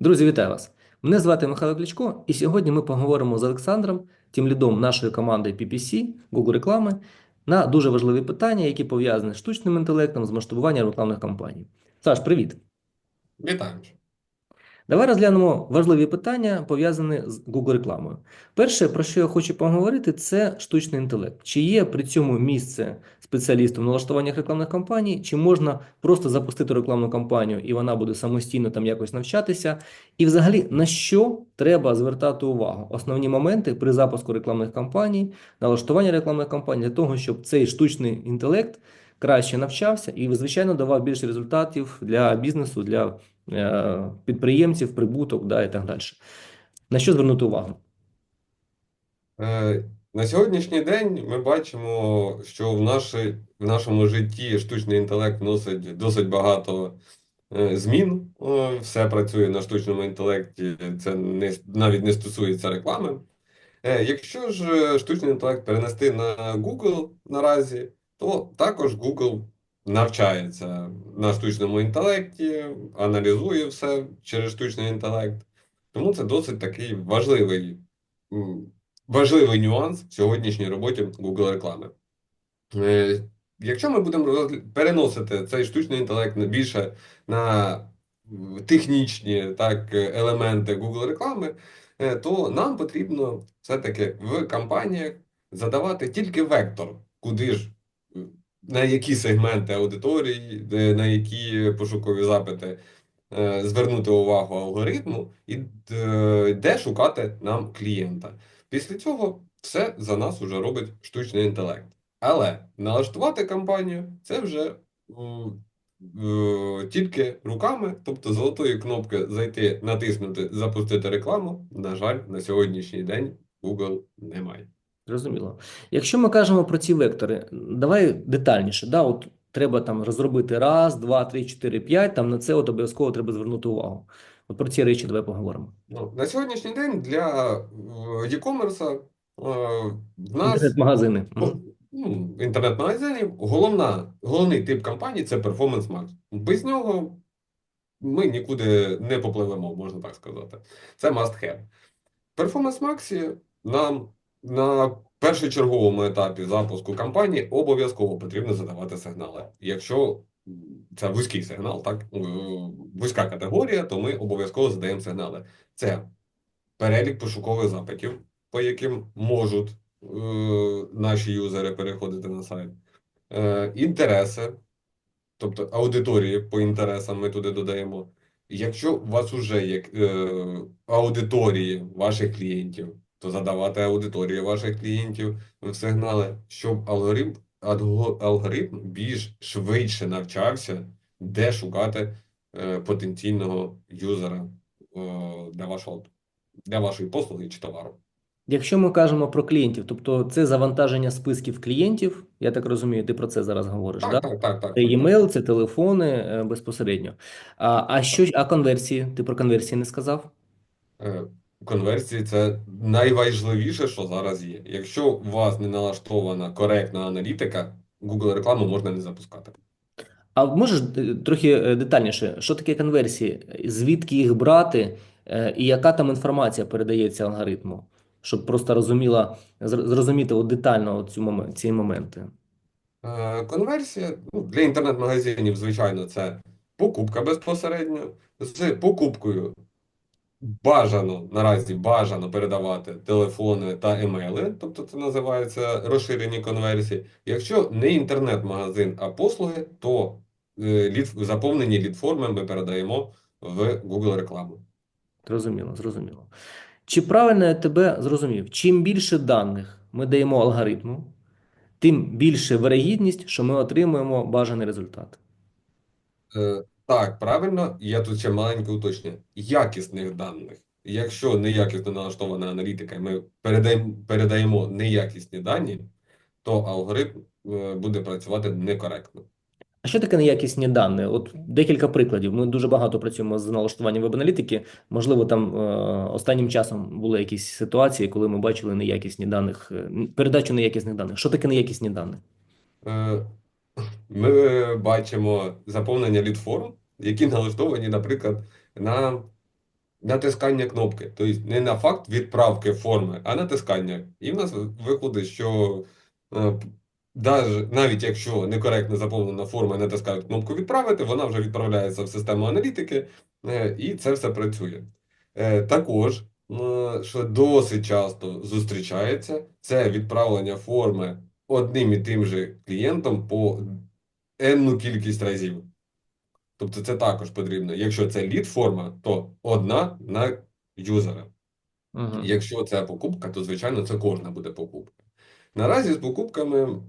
Друзі, вітаю вас! Мене звати Михайло Кличко, і сьогодні ми поговоримо з Олександром, тим лідом нашої команди PPC, Google реклами, на дуже важливі питання, які пов'язані з штучним інтелектом, з масштабуванням рекламних кампаній. Саш, привіт! Вітаю. Давай розглянемо важливі питання, пов'язані з Google рекламою. Перше, про що я хочу поговорити, це штучний інтелект. Чи є при цьому місце спеціалісту в налаштуваннях рекламних кампаній, чи можна просто запустити рекламну кампанію і вона буде самостійно там якось навчатися? І взагалі на що треба звертати увагу? Основні моменти при запуску рекламних кампаній, налаштування рекламних кампаній для того, щоб цей штучний інтелект краще навчався і, звичайно, давав більше результатів для бізнесу, для е, підприємців, прибуток, да, і так далі. На що звернути увагу? На сьогоднішній день ми бачимо, що в нашій, в нашому житті штучний інтелект вносить досить багато е, змін. Е, Все працює на штучному інтелекті, це не, навіть не стосується реклами. Е, Якщо ж штучний інтелект перенести на Google наразі, то також Google навчається на штучному інтелекті, аналізує все через штучний інтелект. Тому це досить такий важливий, важливий нюанс в сьогоднішній роботі Google реклами. Е, Якщо ми будемо переносити цей штучний інтелект більше на технічні так, елементи Google реклами, е, то нам потрібно все-таки в кампаніях задавати тільки вектор, куди ж, на які сегменти аудиторії, на які пошукові запити е, звернути увагу алгоритму і де шукати нам клієнта. Після цього все за нас уже робить штучний інтелект. Але налаштувати кампанію це вже е, тільки руками, тобто золотої кнопки зайти, натиснути, запустити рекламу. На жаль, на сьогоднішній день Google немає. Зрозуміло. Якщо ми кажемо про ці вектори, давай детальніше. Да? От треба там розробити раз, два, три, чотири, п'ять. Там на це от обов'язково треба звернути увагу. От про ці речі давай поговоримо. Ну, на сьогоднішній день для е, e-commerce е, в нас Інтернет-магазини. Ну, інтернет-магазинів, головна, головний тип компанії це Performance Max. Без нього ми нікуди не попливемо, можна так сказати. Це must have. Performance Max нам на першочерговому етапі запуску кампанії обов'язково потрібно задавати сигнали. Якщо це вузький сигнал, так, е, вузька категорія, то ми обов'язково задаємо сигнали. Це перелік пошукових запитів, по яким можуть е, наші юзери переходити на сайт, е, інтереси, тобто аудиторії по інтересам ми туди додаємо. Якщо у вас вже є е, аудиторії ваших клієнтів, то задавати аудиторії ваших клієнтів в сигнали, щоб алгоритм, алгоритм більш швидше навчався, де шукати е, потенційного юзера е, для вашого для вашої послуги чи товару. Якщо ми кажемо про клієнтів, тобто це завантаження списків клієнтів, я так розумію, ти про це зараз говориш, Так, да? так, так, так. Це e-mail, це телефони е, безпосередньо. А, а що, а конверсії? Ти про конверсії не сказав? Конверсії це найважливіше, що зараз є. Якщо у вас не налаштована коректна аналітика, Google рекламу можна не запускати. А можеш е, трохи е, детальніше, що таке конверсії? Звідки їх брати, е, і яка там інформація передається алгоритму? Щоб просто розуміла, зрозуміти от детально цю момен- ці моменти. Конверсія ну, для інтернет-магазинів, звичайно, це покупка безпосередньо. З покупкою бажано наразі бажано передавати телефони та емейли, тобто це називається розширені конверсії. Якщо не інтернет-магазин, а послуги, то е, лід, заповнені лід-форми ми передаємо в Google рекламу. Зрозуміло, зрозуміло. Чи правильно я тебе зрозумів? Чим більше даних ми даємо алгоритму, тим більше вирогідність, що ми отримуємо бажаний результат. Е, Так, правильно, я тут ще маленьке уточнення. Якісних даних. Якщо неякісно налаштована аналітика, і ми передаємо, передаємо неякісні дані, то алгоритм е, буде працювати некоректно. А що таке неякісні дані? От декілька прикладів. Ми дуже багато працюємо з налаштуванням веб-аналітики. Можливо, там е, останнім часом були якісь ситуації, коли ми бачили неякісні даних, передачу неякісних даних. Що таке неякісні дані? Е, Ми бачимо заповнення лід-форм, які налаштовані, наприклад, на натискання кнопки. Тобто не на факт відправки форми, а натискання. І в нас виходить, що е, навіть якщо некоректно заповнена форма і натискають кнопку відправити, вона вже відправляється в систему аналітики, е, і це все працює. Е, Також, що досить часто зустрічається, це відправлення форми одним і тим же клієнтом по енну кількість разів. Тобто це також потрібно. Якщо це лід-форма, то одна на юзера. Угу. Якщо це покупка, то звичайно це кожна буде покупка. Наразі з покупками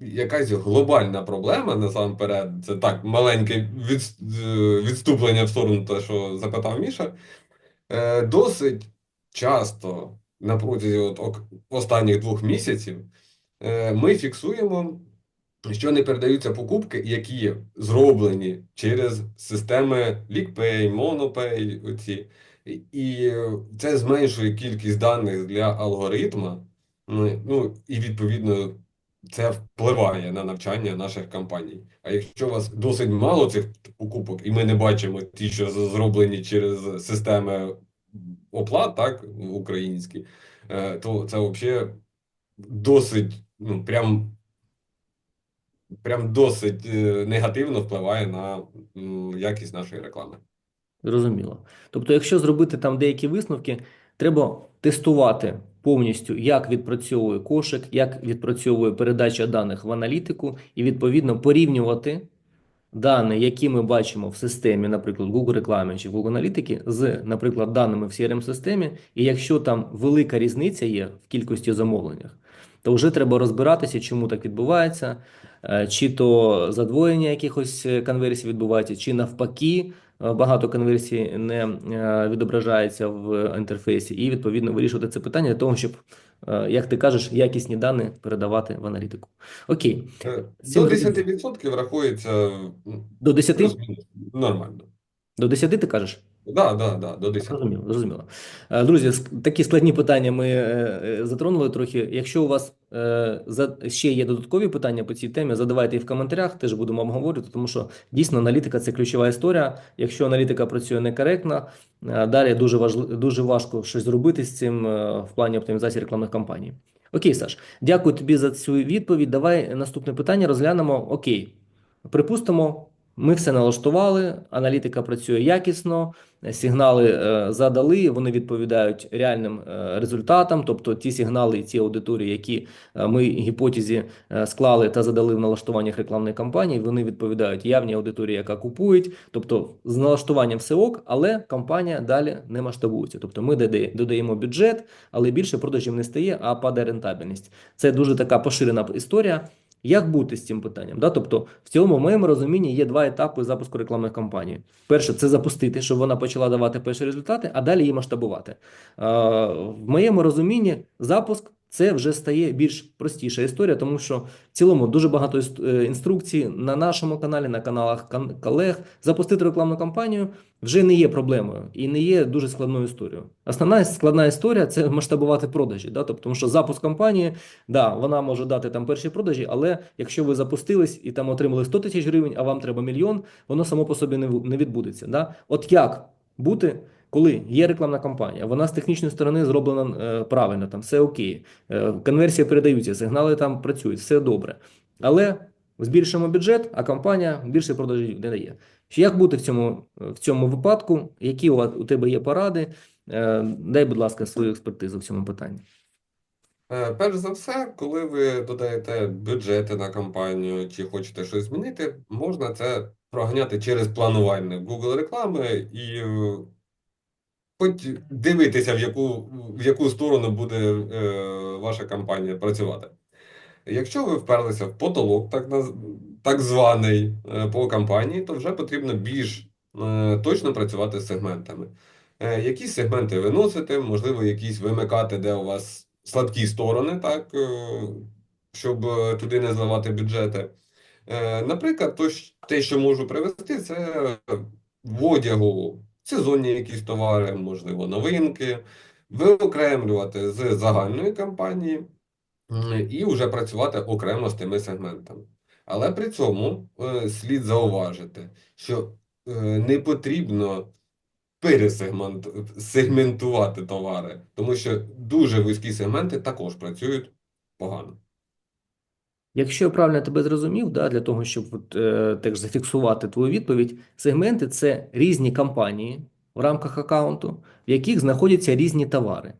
якась глобальна проблема насамперед, це так маленьке від, е, відступлення в сторону те, що запитав Міша. Е, Досить часто на протязі от останніх двох місяців е, ми фіксуємо, що не передаються покупки, які зроблені через системи LeakPay, MonoPay, оці. І- І це зменшує кількість даних для алгоритма. Ну, ну і відповідно це впливає на навчання наших компаній. А якщо у вас досить мало цих покупок, і ми не бачимо ті, що зроблені через системи оплат, так, українські, е, то це взагалі досить, ну, прям, прям досить е, негативно впливає на якість нашої реклами. Зрозуміло. Тобто, якщо зробити там деякі висновки, треба тестувати повністю, як відпрацьовує кошик, як відпрацьовує передача даних в аналітику, і відповідно порівнювати дані, які ми бачимо в системі, наприклад, Google реклами чи Google аналітики, з, наприклад, даними в crm системі І якщо там велика різниця є в кількості замовленнях, то вже треба розбиратися, чому так відбувається, е, чи то задвоєння якихось е, конверсій відбувається, чи навпаки. е, Багато конверсій не відображається в інтерфейсі, і відповідно вирішувати це питання для того, щоб, як ти кажеш, якісні дані передавати в аналітику. Окей, До зрозуміло. 10% рахується до 10? плюс-мінус нормально. До 10 ти кажеш? Да, да, да, до 10. Зрозуміло, зрозуміло. Е, Друзі, такі складні питання ми е, е, затронули трохи. Якщо у вас ще є додаткові питання по цій темі, задавайте їх в коментарях, теж будемо обговорювати, тому що дійсно аналітика це ключова історія. Якщо аналітика працює некоректно, далі дуже важли- дуже важко щось зробити з цим в плані оптимізації рекламних кампаній. Окей, Саш, дякую тобі за цю відповідь. Давай наступне питання розглянемо. Окей, припустимо, ми все налаштували, аналітика працює якісно, сигнали е, задали, вони відповідають реальним е, результатам, тобто ті сигнали і ті аудиторії, які е, ми гіпотезі е, склали та задали в налаштуваннях рекламної кампанії, вони відповідають явній аудиторії, яка купують. Тобто з налаштуванням все ок, але кампанія далі не масштабується. Тобто ми дода- додаємо бюджет, але більше продажів не стає, а падає рентабельність. Це дуже така поширена історія. Як бути з цим питанням? Да? Тобто, в цілому, в моєму розумінні є два етапи запуску рекламних кампанії. Перше, це запустити, щоб вона почала давати перші результати, а далі її масштабувати. Е, В моєму розумінні запуск це вже стає більш простіша історія, тому що в цілому дуже багато е, інструкцій на нашому каналі, на каналах колег. Запустити рекламну кампанію вже не є проблемою і не є дуже складною історією. Основна складна історія це масштабувати продажі. Да? Тобто, тому що запуск кампанії, да, вона може дати там перші продажі, але якщо ви запустились і там отримали 100 тисяч гривень, а вам треба мільйон, воно само по собі не не відбудеться. Да? От як бути, коли є рекламна кампанія, вона з технічної сторони зроблена е, правильно, там все окей, е, конверсії передаються, сигнали там працюють, все добре. Але збільшуємо бюджет, а компанія більше продажів не дає. Як бути в цьому, в цьому випадку? Які у, у тебе є поради? Е, Дай, будь ласка, свою експертизу в цьому питанні. Перш за все, коли ви додаєте бюджети на кампанію чи хочете щось змінити, можна це проганяти через планування Google реклами і хоч дивитися, в яку, в яку сторону буде е, ваша кампанія працювати. Якщо ви вперлися в потолок, так, так званий е, по кампанії, то вже потрібно більш е, точно працювати з сегментами. Е, Якісь сегменти виносити, можливо, якісь вимикати, де у вас слабкі сторони, так, е, щоб е, туди не зливати бюджети. Е, Наприклад, то, те, що можу привести, це в одягу, сезонні якісь товари, можливо, новинки, виокремлювати з загальної кампанії. І вже працювати окремо з тими сегментами. Але при цьому е, слід зауважити, що е, не потрібно пересегментувати товари, тому що дуже вузькі сегменти також працюють погано. Якщо я правильно тебе зрозумів, да, для того, щоб от, е, теж зафіксувати твою відповідь, сегменти це різні компанії в рамках аккаунту, в яких знаходяться різні товари.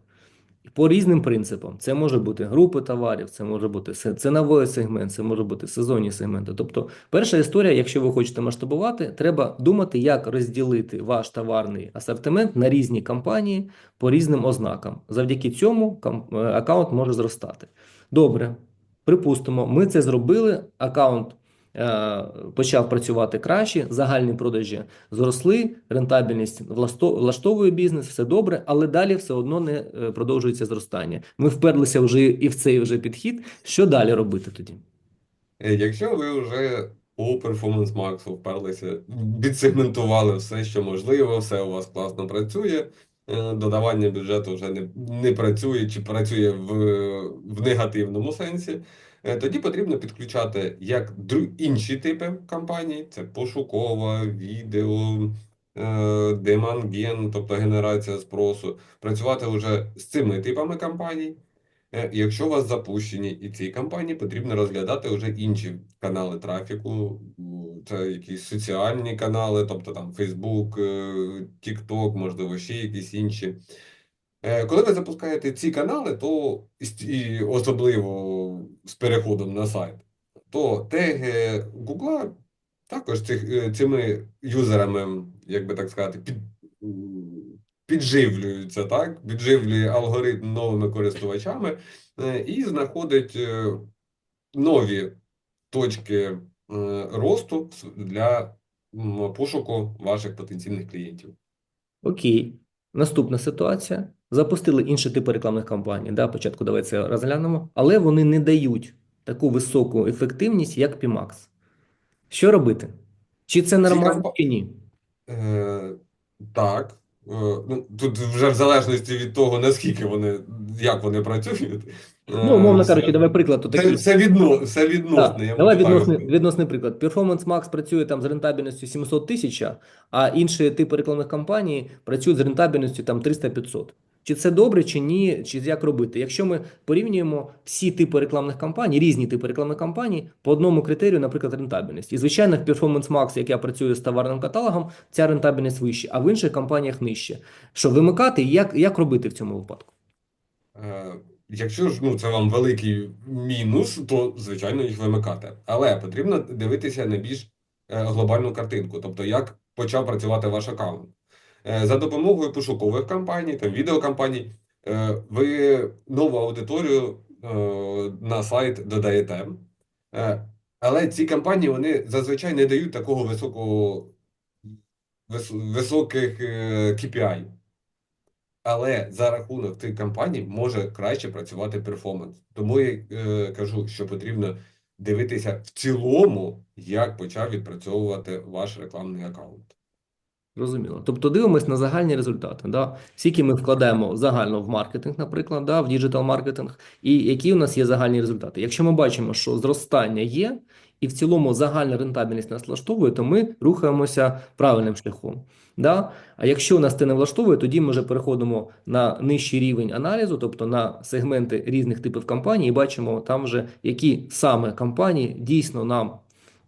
По різним принципам. Це може бути групи товарів, це може бути ціновий сегмент, це може бути сезонні сегменти. Тобто, перша історія, якщо ви хочете масштабувати, треба думати, як розділити ваш товарний асортимент на різні компанії по різним ознакам. Завдяки цьому е, аккаунт може зростати. Добре, припустимо, ми це зробили, аккаунт е, почав працювати краще, загальні продажі зросли, рентабельність влаштовує бізнес, все добре, але далі все одно не е, продовжується зростання. Ми вперлися вже і в цей вже підхід. Що далі робити тоді? Е, Якщо ви вже по Performance Max вперлися, відсегментували все, що можливо, все у вас класно працює, додавання бюджету вже не, не працює чи працює в, в негативному сенсі, е, тоді потрібно підключати як інші типи кампаній, це пошукова, відео, е, деманген, тобто генерація спросу, працювати вже з цими типами кампаній. Е, Якщо у вас запущені і ці кампанії, потрібно розглядати вже інші канали трафіку. Це якісь соціальні канали, тобто там Facebook, е, TikTok, можливо, ще якісь інші. Е, Коли ви запускаєте ці канали, то і особливо з переходом на сайт, то теги Google також цих, цими юзерами, як би так сказати, під, м, підживлюються, так? Підживлює алгоритм новими користувачами е, і знаходить е, нові точки е, росту для пошуку ваших потенційних клієнтів. Окей, наступна ситуація. Запустили інші типи рекламних кампаній. Да, спочатку давай це розглянемо, але вони не дають таку високу ефективність, як PMAX. Що робити? Чи це нормально, чи ні? Е, так. Е, ну, тут вже в залежності від того, наскільки вони, як вони працюють. Ну, умовно Е, кажучи, давай приклад. Це, такий. це відно, все Так, відносне. я давай відносний, відносний приклад. Performance Max працює там з рентабельністю 700 тисяч, а інші типи рекламних кампаній працюють з рентабельністю там 300-500. Чи це добре, чи ні, чи як робити? Якщо ми порівнюємо всі типи рекламних кампаній, різні типи рекламних кампаній по одному критерію, наприклад, рентабельність. І звичайно, в Performance Max, як я працюю з товарним каталогом, ця рентабельність вища, а в інших компаніях нижче. Що вимикати як, як робити в цьому випадку? Е, Якщо ж ну, це вам великий мінус, то звичайно їх вимикати. Але потрібно дивитися на більш е, глобальну картинку, тобто як почав працювати ваш аккаунт. Е, За допомогою пошукових кампаній, там відеокампаній, е, ви нову аудиторію е, на сайт додаєте. Але ці кампанії вони зазвичай не дають такого високого вис- високих KPI. Але за рахунок цих кампаній може краще працювати перформанс. Тому я кажу, що потрібно дивитися в цілому, як почав відпрацьовувати ваш рекламний аккаунт. Зрозуміло. Тобто дивимось на загальні результати. Да? Скільки ми вкладаємо загально в маркетинг, наприклад, да, в діджитал маркетинг, і які у нас є загальні результати. Якщо ми бачимо, що зростання є, і в цілому загальна рентабельність нас влаштовує, то ми рухаємося правильним шляхом. Да? А якщо нас це не влаштовує, тоді ми вже переходимо на нижчий рівень аналізу, тобто на сегменти різних типів компаній, і бачимо там вже, які саме компанії дійсно нам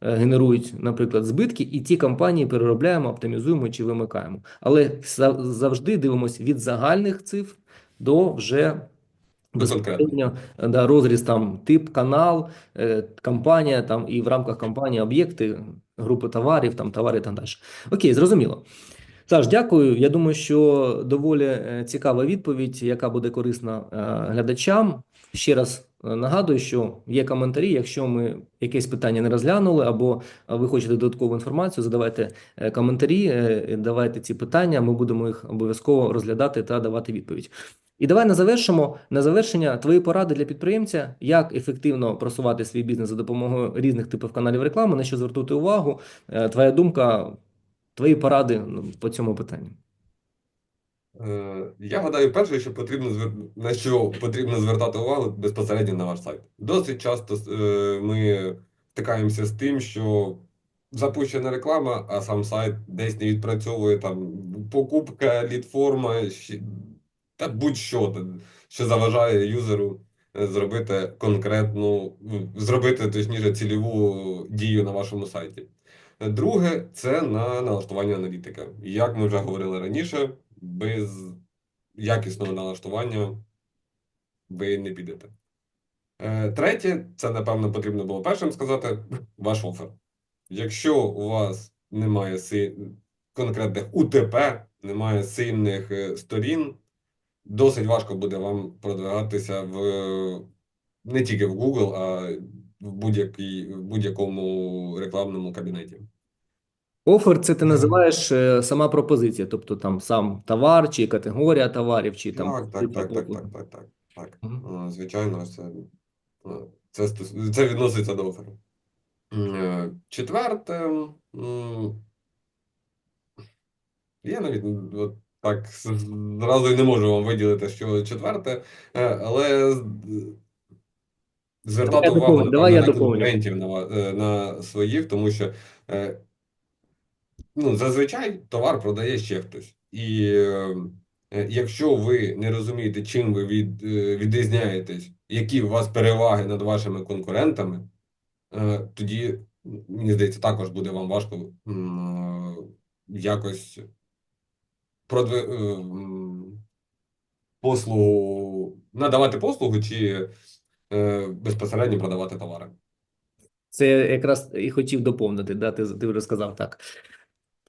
генерують, наприклад, збитки, і ті компанії переробляємо, оптимізуємо чи вимикаємо. Але за- завжди дивимося від загальних цифр до вже безпосередньо да, розріз там тип, канал, е, компанія там і в рамках компанії об'єкти, групи товарів, там товари і так далі. Окей, зрозуміло. Саш, дякую. Я думаю, що доволі е, цікава відповідь, яка буде корисна е, глядачам. Ще раз е, нагадую, що є коментарі. Якщо ми якесь питання не розглянули, або ви хочете додаткову інформацію, задавайте е, коментарі, е, давайте ці питання. Ми будемо їх обов'язково розглядати та давати відповідь. І давай на завершимо на завершення твої поради для підприємця, як ефективно просувати свій бізнес за допомогою різних типів каналів реклами, на що звернути увагу. Е, Твоя думка, твої поради ну, по цьому питанню. Е, Я гадаю, перше, що потрібно на що потрібно звертати увагу безпосередньо на ваш сайт. Досить часто е, ми стикаємося з тим, що запущена реклама, а сам сайт десь не відпрацьовує там покупка лідформа, та будь-що, що заважає юзеру е, зробити конкретну, ну, зробити точніше цільову дію на вашому сайті. Друге, це на налаштування аналітика. Як ми вже говорили раніше, без якісного налаштування ви не підете. Е, Третє, це напевно потрібно було першим сказати, ваш офер. Якщо у вас немає конкретних УТП, немає сильних е, сторін, досить важко буде вам продвигатися в не тільки в Google, а в будь-якому рекламному кабінеті. Офер це ти називаєш е, сама пропозиція, тобто там сам товар, чи категорія товарів, чи там Так, так, так, так, так, так, так, так. Мгм. Е, Звичайно, це, е, це, стос- це відноситься до оферу. Е, Четверте, м, я навіть м, от так з- зразу й не можу вам виділити, що четверте, е, але з- звертати Давай я увагу, доповню, давай напевно, я на доповню. конкурентів, на, ва- е, на своїх, тому що е, ну, зазвичай товар продає ще хтось. І е, е, якщо ви не розумієте, чим ви від, е, відрізняєтесь, які у вас переваги над вашими конкурентами, е, тоді, мені здається, також буде вам важко е, якось продви, е, послугу, надавати послугу чи е, безпосередньо продавати товари. Це якраз і хотів доповнити, да, ти, ти вже сказав так.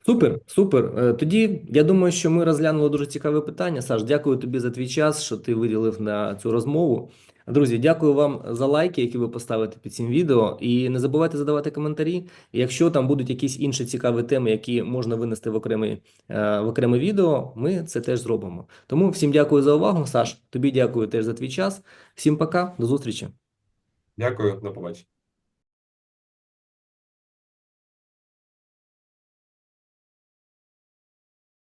Супер, супер. Е, Тоді я думаю, що ми розглянули дуже цікаве питання. Саш, дякую тобі за твій час, що ти виділив на цю розмову. Друзі, дякую вам за лайки, які ви поставите під цим відео. І не забувайте задавати коментарі. Якщо там будуть якісь інші цікаві теми, які можна винести в окреме, в окреме відео, ми це теж зробимо. Тому всім дякую за увагу. Саш, тобі дякую теж за твій час. Всім пока, до зустрічі. Дякую, до побачення.